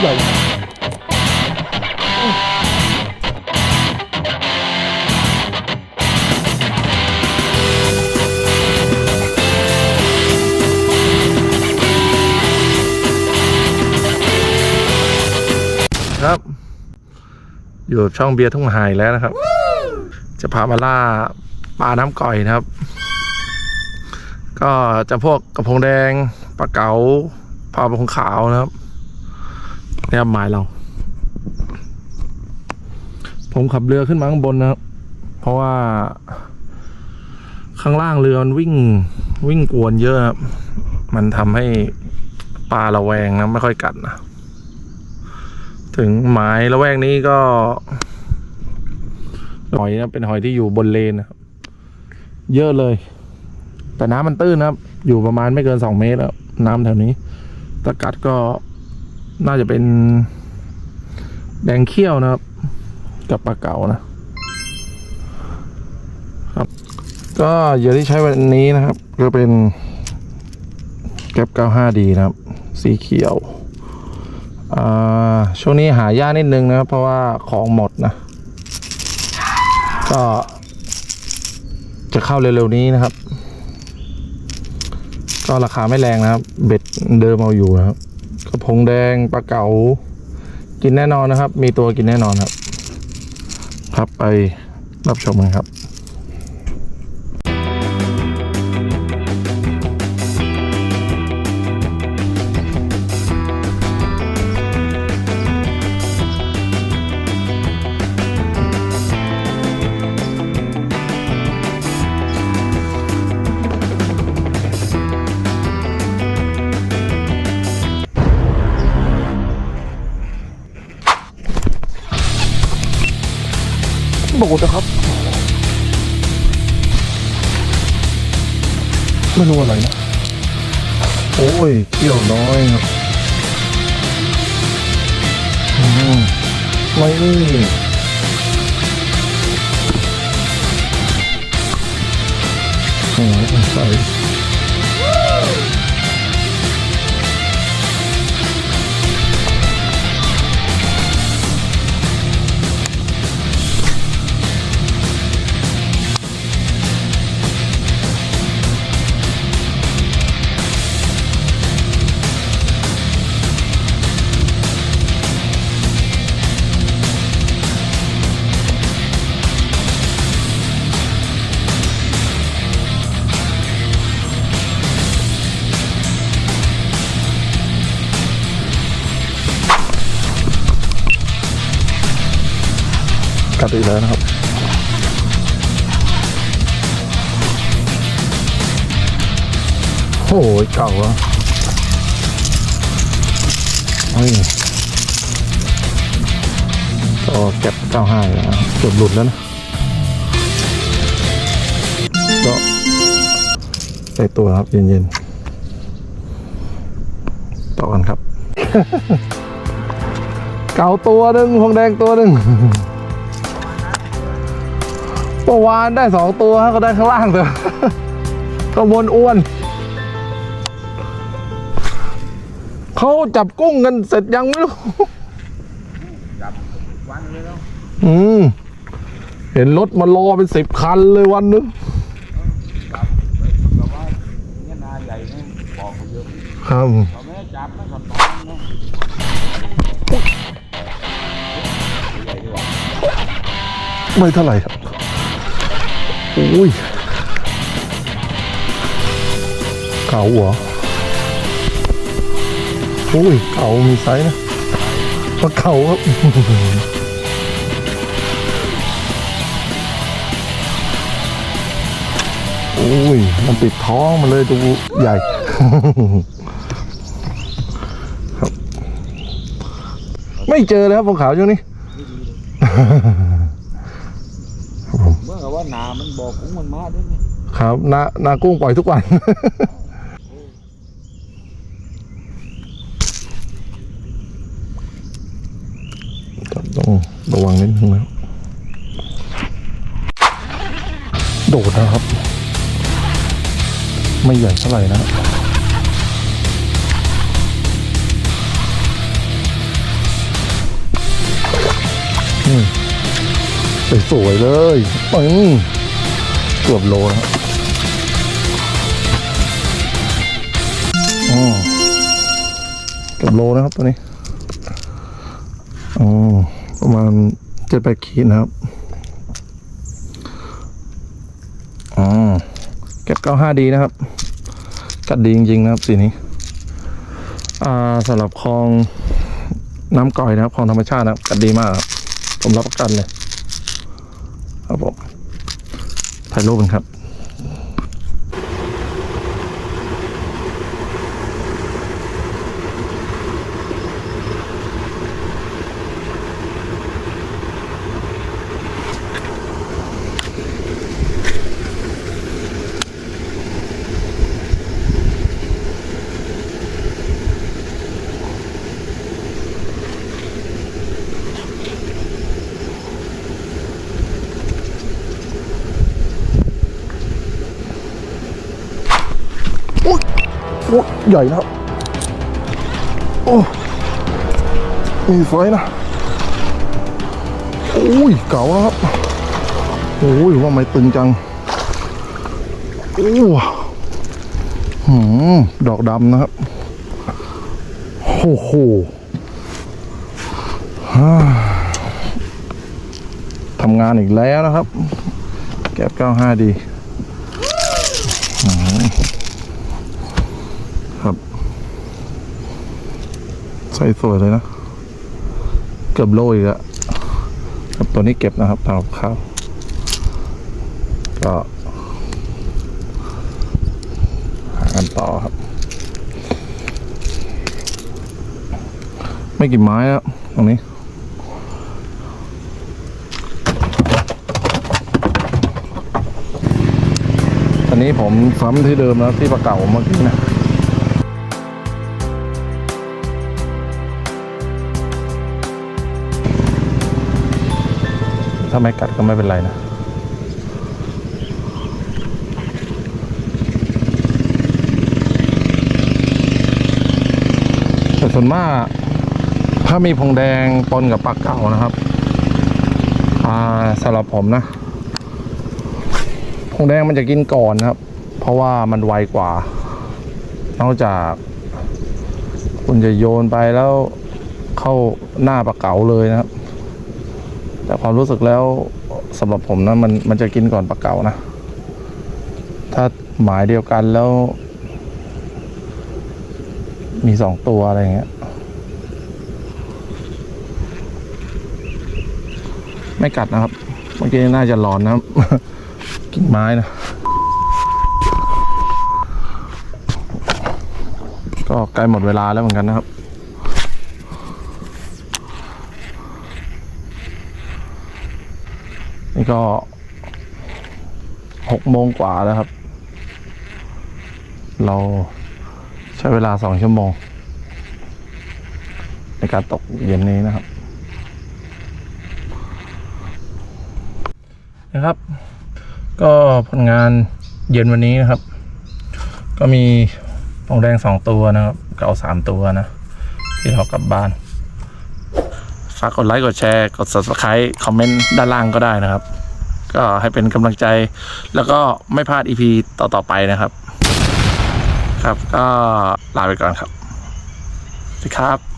ใหญ่ครับ อยู่ช่องเบียร์ทุ่งหายแล้วนะครับ จะพามาล่าปลาน้ำก่อยนะครับ ก็จะพวกกระพงแดงปลาเก๋าปลากระพงขาวนะครับ นี่ครับหมายเรา ผมขับเรือขึ้นมาข้างบนนะครับ เพราะว่า ข้างล่างเรือมันวิ่งวิ่งกวนเยอะครับมันทำให้ปลาระแวงนะไม่ค่อยกัดนะ ถึงหมายระแวกนี้ก็ หอยนะเป็นหอยที่อยู่บนเลนนะครับเยอะเลย แต่น้ำมันตื้นนะครับ อยู่ประมาณไม่เกินสองเมตรแล้วน้ำแถวนี้ตะกัดก็ น่าจะเป็นแดงเขี้ยวนะครับ กับปลาเก๋านะครับ ก็เหยื่อที่ใช้วันนี้นะครับ ก็เป็นแก๊ป 95D นะครับ สีเขียวช่วงนี้หายากนิดนึงนะครับ เพราะว่าของหมดนะ ก็จะเข้าเร็วๆนี้นะครับ ก็ราคาไม่แรงนะครับ เบ็ดเดิมเอาอยู่นะครับ กระพงแดงปลาเก๋ากินแน่นอนนะครับ มีตัวกินแน่นอนครับ ครับไปรับชมกันครับ โดดนะครับไม่รู้อะไรนะ โอ้ยเกี่ยวน้อยครับอืมไม่โอ้ยใส่ ดอีกแล้วนะครับโอ้ยเก่าอะเฮ้ยก็เก็บเก้าห้าแล้วเกือบหลุดแล้วนะก็ใส่ตัวครับ เย็นๆต่อกันครับ เก่าตัวหนึ่งพงแดงตัวหนึ่ง เมื่อวานได้สองตัวฮะก็ได้ข้างล่างแต่ข้างบนอ้วนเขาจับกุ้งกันเสร็จยังไม่รู้วันเลยเนาะอืมเห็นรถมารอเป็นสิบคันเลยวันนึงจับแต่ว่าเนี่ยนาใหญ่เนี่ยบอกเยอะครับเขาไม่จับนะเขาตอนนี้ไม่เท่าไหร่ครับ อุ้ย เก่าเหรออุ้ย เก่ามีไซส์นะปลาเก่าครับอุ้ย มันติดท้องมันเลยดูใหญ่ ครับ ไม่เจอเลยครับพวกขาวช่วงนี้านามันบอกกุ้งมันมาด้วยไงครับนานากุ้งปล่อยทุกวัน ครับต้องระวังนิดนึงแล้วโดดนะครับ ไม่ใหญ่เท่าไหร่นะ สวยเลยปึ้งเกือบโลแล้วอ๋อเกือบโลนะครับตัวนี้อ๋อประมาณเจ็ดแปดขีดนะครับอ๋อเก็บเก้าห้าดีนะครับ กัดดีจริงๆนะครับสีนี้ อ่าสำหรับคลองน้ำก่อยนะครับคลองธรรมชาตินะครับกัดดีมากครับผมรับประกันเลย ครับผม ถ่ายรูปกันครับ โอ้ยใหญ่นะครับ โอ้ มีไฟนะ โอ้ย เก่าแล้วครับ โอ้ยว่าไม่ตึงจัง โอ้หืม ดอกดำนะครับ โอ้โหทำงานอีกแล้วนะครับ แก๊บ95ดี ครับ ใส่สวยเลยนะ เกือบโลอีกอะครับตัวนี้เก็บนะครับทำกับข้าวก็หากันต่อครับ ไม่กี่ไม้แล้วตรงนี้ตอนนี้ผมซ้ำที่เดิมแล้วที่ประเก่าเมื่อกี้นะาไม่กัดก็ไม่เป็นไรนะแต่ส่วนมากถ้ามีพงแดงปนกับปลาเก่านะครับ อ่าสำหรับผมนะพงแดงมันจะกินก่อนนะครับ เพราะว่ามันไวกว่า นอกจาก คุณจะโยนไปแล้วเข้าหน้าปลาเก๋าเลยนะครับ แต่ความรู้สึกแล้วสำหรับผมนะมันมันจะกินก่อนปลาเก๋านะ ถ้าหมายเดียวกันแล้ว มีสองตัวอะไรเงี้ย ไม่กัดนะครับ เมื่อกี้น่าจะร้อนนะกิ่งไม้นะก็ใกล้หมดเวลาแล้วเหมือนกันนะครับ นี่ก็หกโมงกว่าแล้วครับ เราใช้เวลาสองชั่วโมง ในการตกเย็นนี้นะครับนะครับ ก็ผลงานเย็นวันนี้นะครับ ก็มีปองแดงสองตัวนะครับ เก่าสามตัวนะ ที่เรากลับบ้าน ฝากกดไลค์กดแชร์ กด subscribe คอมเมนต์ด้านล่างก็ได้นะครับ ก็ให้เป็นกำลังใจ แล้วก็ไม่พลาด EP ต่อๆไปนะครับ ครับก็ลาไปก่อนครับสวัสดีครับ